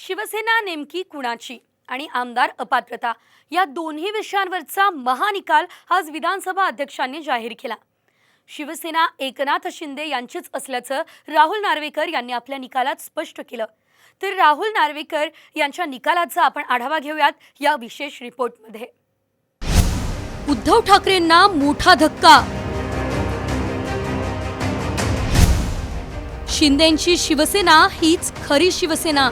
शिवसेना नेमकी कुणाची आणि आमदार अपात्रता या दोन्ही विषयांवरचा महानिकाल आज विधानसभा अध्यक्षांनी जाहीर केला. शिवसेना एकनाथ शिंदे यांचीच असल्याचं राहुल नार्वेकर यांनी आपल्या निकालात स्पष्ट केलं. तर राहुल नार्वेकर यांच्या निकालाचा आपण आढावा घेऊयात या विशेष रिपोर्टमध्ये. उद्धव ठाकरेंना मोठा धक्का. शिंदेची शिवसेना हीच खरी शिवसेना.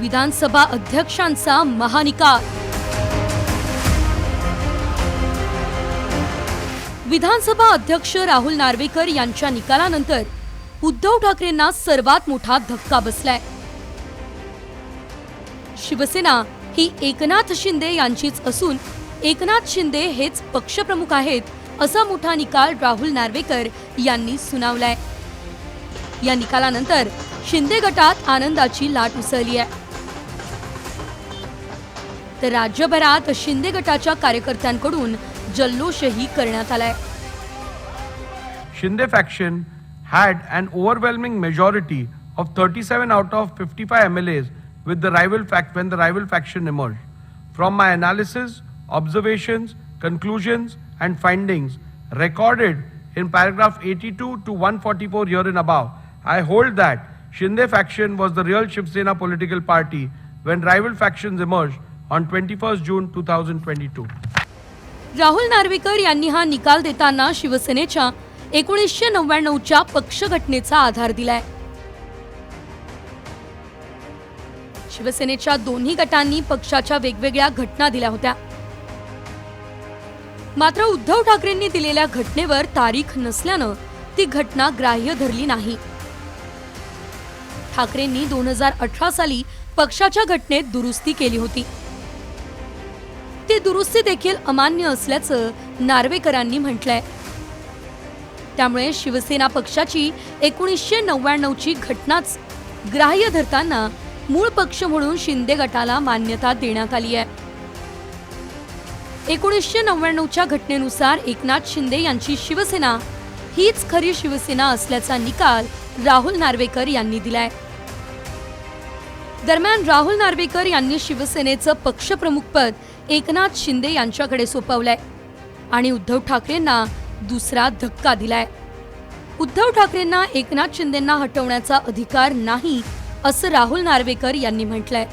विधानसभा अध्यक्षांचा महानिकाल. विधानसभा अध्यक्ष राहुल नार्वेकर यांच्या निकालानंतर उद्धव ठाकरेंना सर्वात मोठा धक्का बसलाय. शिवसेना ही एकनाथ शिंदे यांचीच असून एकनाथ शिंदे हेच पक्षप्रमुख आहेत असा मोठा निकाल राहुल नार्वेकर यांनी सुनावलाय. या निकालानंतर शिंदे गटात आनंदाची लाट उसळली आहे. तर राज्यभरात शिंदे गटाच्या कार्यकर्त्यांकडून जल्लोषही करण्यात आलाय Shinde faction had an overwhelming majority of 37 out of 55 MLAs with the rival fact when the rival faction emerged. From my analysis, observations, conclusions, and findings recorded in paragraph 82 to 144 here and above, I hold that Shinde faction was the real Shiv Sena political party when rival factions emerged on 21st June 2022. Rahul Narwekar यांनी हा निकाल देताना शिवसेनेच्या एकोणीसशे नव्याण्णवच्या पक्षघटनेचा आधार दिलाय. शिवसेनेच्या दोन्ही गटांनी पक्षाच्या वेगवेगळ्या घटना दिल्या होत्या. मात्र उद्धव ठाकरेंनी दिलेल्या घटनेवर तारीख नसल्यानं ती घटना ग्राह्य धरली नाही. ठाकरेंनी दोन हजार अठरा साली पक्षाच्या घटनेत दुरुस्ती केली होती. ती दुरुस्ती देखील अमान्य असल्याचं नार्वेकरांनी म्हटलंय. त्यामुळे शिवसेना पक्षाची एकोणीसशे नव्याण्णवची घटनाच ग्राह्य धरताना मूळ पक्ष म्हणून शिंदे गटाला मान्यता देण्यात आली आहे. एकोणीसशे नव्याण्णवच्या घटनेनुसार एकनाथ शिंदे यांची शिवसेना हीच खरी शिवसेना असल्याचा निकाल राहुल नार्वेकर यांनी दिलाय. दरम्यान राहुल नार्वेकर यांनी शिवसेनेचं पक्षप्रमुखपद एकनाथ शिंदे यांच्याकडे सोपवलंय. आणि उद्धव ठाकरेंना दुसरा धक्का दिलाय. उद्धव ठाकरेंना एकनाथ शिंदेंना हटवण्याचा अधिकार नाही असं राहुल नार्वेकर यांनी म्हटलंय.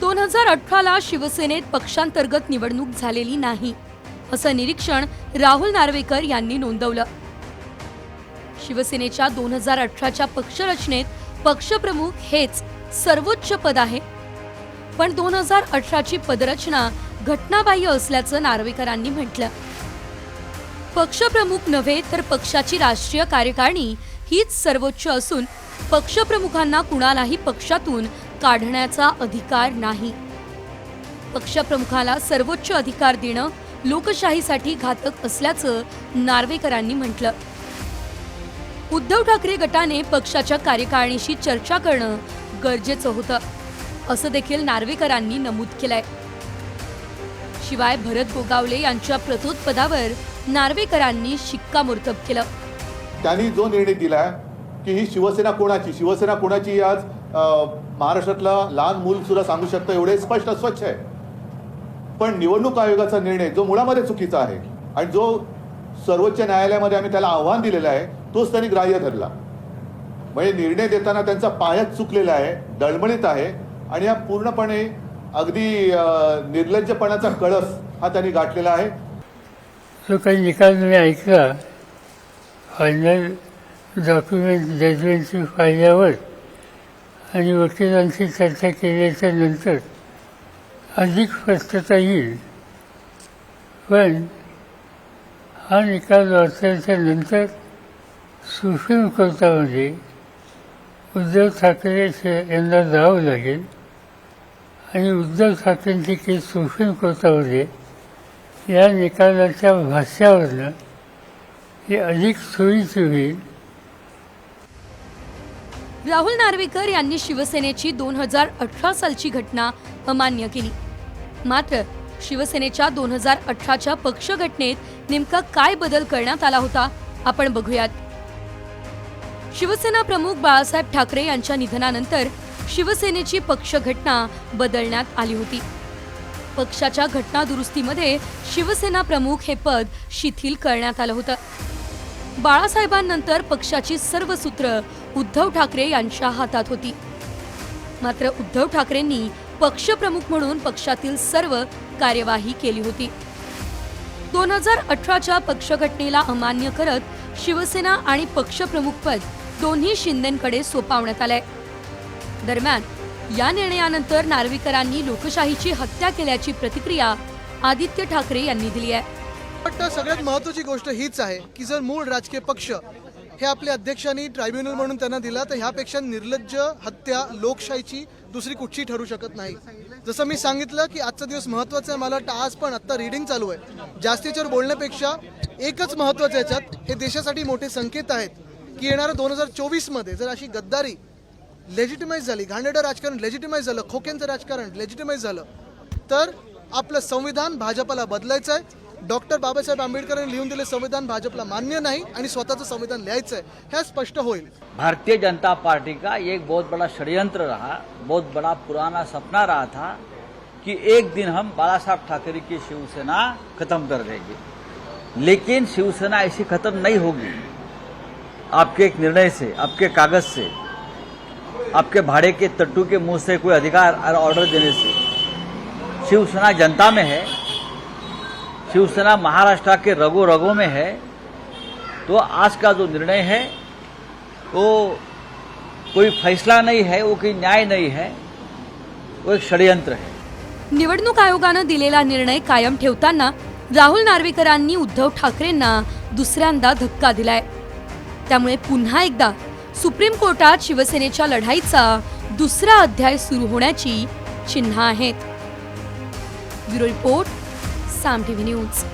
दोन हजार अठराला शिवसेनेत पक्षांतर्गत निवडणूक झालेली नाही असं निरीक्षण राहुल नार्वेकर यांनी नोंदवलं. शिवसेनेच्या दोन हजार अठराच्या पक्षरचनेत पक्षप्रमुख हेच सर्वोच्च पद आहे. पण दोन हजार अठराची पदरचना घटनाबाह्य असल्याचं नार्वेकरांनी म्हटलं. पक्षप्रमुख नव्हे तर पक्षाची राष्ट्रीय कार्यकारिणी हीच सर्वोच्च असून पक्षप्रमुखांना कुणालाही पक्षातून काढण्याचा अधिकार नाही. पक्षप्रमुखाला सर्वोच्च अधिकार देणं लोकशाहीसाठी घातक असल्याचं नार्वेकरांनी म्हटलं. उद्धव ठाकरे गटाने पक्षाच्या कार्यकारिणीशी चर्चा करणं गरजेचं होतं. असं देखील नार्वेकरांनी नमूद केलंय. शिवाय भरत गोगावले यांच्या प्रतोत्पदावर नार्वेकरांनी शिक्कामोर्तब केलं. त्यांनी जो निर्णय दिला की ही शिवसेना कोणाची? शिवसेना कोणाची आज महाराष्ट्रातलं महाराष्ट्रातला लहान मूल सुद्धा सांगू शकतं एवढे स्पष्ट स्वच्छ आहे. पण निवडणूक आयोगाचा निर्णय जो मुळामध्ये चुकीचा आहे आणि जो सर्वोच्च न्यायालयामध्ये आम्ही त्याला आव्हान दिलेलं आहे तोच त्यांनी ग्राह्य धरला. म्हणजे निर्णय देताना त्यांचा पायाच चुकलेला आहे दळमळीत आहे आणि हा पूर्णपणे अगदी निर्लज्जपणाचा कळस हा त्यांनी गाठलेला आहे. जो काही निकाल मी ऐकला. फायनल डॉक्युमेंट जजमेंटची पाहिल्यावर आणि वकिलांशी चर्चा केल्याच्यानंतर अधिक स्पष्टता येईल. पण हा निकाल वाचल्याच्या नंतर सुप्रीम कोर्टामध्ये उद्धव ठाकरे यांना जावं लागेल. आणि उद्धव ठाकरेंची केस सुप्रीम कोर्टामध्ये या निकालाच्या भाष्यावरनं हे अधिक सोयीची होईल. राहुल नार्वेकर यांनी शिवसेनेची दोन हजार अठरा सालची घटना अमान्य केली. मात्र शिवसेनेच्या दोन हजार अठराच्या पक्षघटनेत नेमका काय बदल करण्यात आला होता आपण बघूयात. शिवसेना प्रमुख बाळासाहेब ठाकरे यांच्या निधनानंतर शिवसेनेची पक्ष घटना बदलण्यात आली होती. पक्षाच्या घटना दुरुस्तीमध्ये शिवसेना प्रमुख हे पद शिथिल करण्यात आलं होतं. बाळासाहेबांनंतर पक्षाची सर्व सूत्र उद्धव ठाकरे यांच्या हातात होती. मात्र उद्धव ठाकरेंनी पक्षप्रमुख म्हणून पक्षातील सर्व कार्यवाही केली होती. दोन हजार अठराच्या पक्षघटनेला अमान्य करत शिवसेना आणि पक्षप्रमुखपद दोन्ही शिंदेकडे सोपावण्यात आलंय. दरम्यान या निर्णयानंतर नार्वेकरांनी लोकशाहीची हत्या केल्याची प्रतिक्रिया आदित्य ठाकरे यांनी दिली आहे. वाटतं सगळ्यात महत्त्वाची गोष्ट हीच आहे की जर मूळ राजकीय पक्ष हे आपल्या अध्यक्षांनी ट्रायब्युनल म्हणून त्यांना दिला तर ह्यापेक्षा निर्लज्ज हत्या लोकशाहीची दुसरी कुठची ठरू शकत नाही. जसं मी सांगितलं की आजचा दिवस महत्त्वाचा आहे मला वाटतं आज पण आत्ता रीडिंग चालू आहे. जास्तीच्यावर बोलण्यापेक्षा एकच महत्त्वाचं याच्यात हे देशासाठी मोठे संकेत आहेत. की येणारं दोन हजार चोवीसमध्ये जर अशी गद्दारी लेजिटिमाइज झाली घाणेडं राजकारण लेजिटिमाइज झालं खोक्यांचं राजकारण लेजिटिमाइज झालं तर आपलं संविधान भाजपला बदलायचं आहे डॉक्टर बाबासाहेब आंबेडकरांनी लिहून दिले संविधान भाजपला मान्य नाही आणि स्वतःचं संविधान लिहायचं आहे हे स्पष्ट होईल. भारतीय जनता पार्टी का एक बहुत बड़ा षड्यंत्र रहा बहुत बड़ा पुराना सपना रहा था कि एक दिन हम बाला साहब ठाकरे की शिवसेना खत्म कर देंगे। लेकिन शिवसेना ऐसी खत्म नहीं होगी। आपके एक निर्णय से आपके कागज से आपके भाड़े के तट्टू के मुंह से कोई अधिकार और ऑर्डर देने से। शिवसेना जनता में है शिवसेना महाराष्ट्र के रगो रगों में है तो आज का जो निर्णय है वो कोई फैसला नहीं है वो कोई न्याय नहीं है वो एक षड्यंत्र है। निवडणूक आयोगानं दिलेला निर्णय कायम ठेवताना राहुल नार्वेकरांनी उद्धव ठाकरेंना दुसऱ्यांदा धक्का दिलाय. त्यामुळे पुन्हा एकदा सुप्रीम कोर्टात शिवसेनेच्या लढाईचा दुसरा अध्याय सुरू होण्याची चिन्ह आहेत. Bureau report Saam TV news.